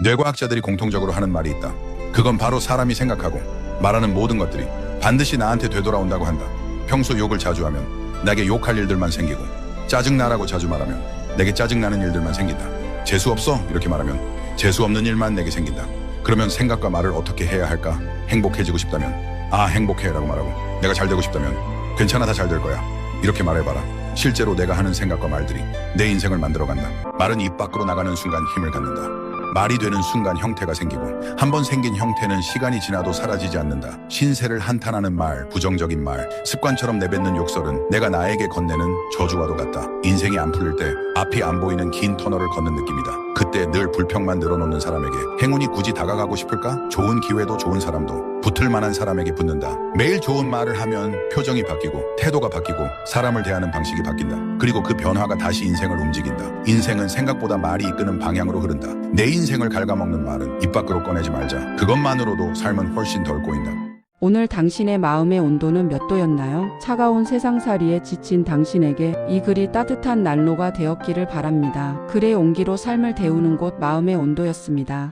뇌과학자들이 공통적으로 하는 말이 있다. 그건 바로 사람이 생각하고 말하는 모든 것들이 반드시 나한테 되돌아온다고 한다. 평소 욕을 자주 하면 내게 욕할 일들만 생기고 짜증나라고 자주 말하면 내게 짜증나는 일들만 생긴다. 재수 없어 이렇게 말하면 재수 없는 일만 내게 생긴다. 그러면 생각과 말을 어떻게 해야 할까? 행복해지고 싶다면 아 행복해 라고 말하고 내가 잘 되고 싶다면 괜찮아 다 잘 될 거야 이렇게 말해봐라. 실제로 내가 하는 생각과 말들이 내 인생을 만들어간다. 말은 입 밖으로 나가는 순간 힘을 갖는다. 말이 되는 순간 형태가 생기고 한 번 생긴 형태는 시간이 지나도 사라지지 않는다. 신세를 한탄하는 말, 부정적인 말, 습관처럼 내뱉는 욕설은 내가 나에게 건네는 저주와도 같다. 인생이 안 풀릴 때 앞이 안 보이는 긴 터널을 걷는 느낌이다. 그때 늘 불평만 늘어놓는 사람에게 행운이 굳이 다가가고 싶을까? 좋은 기회도 좋은 사람도 붙을 만한 사람에게 붙는다. 매일 좋은 말을 하면 표정이 바뀌고 태도가 바뀌고 사람을 대하는 방식이 바뀐다. 그리고 그 변화가 다시 인생을 움직인다. 인생은 생각보다 말이 이끄는 방향으로 흐른다. 내 인생을 갉아먹는 말은 입 밖으로 꺼내지 말자. 그것만으로도 삶은 훨씬 덜 꼬인다. 오늘 당신의 마음의 온도는 몇 도였나요? 차가운 세상살이에 지친 당신에게 이 글이 따뜻한 난로가 되었기를 바랍니다. 글의 온기로 삶을 데우는 곳 마음의 온도였습니다.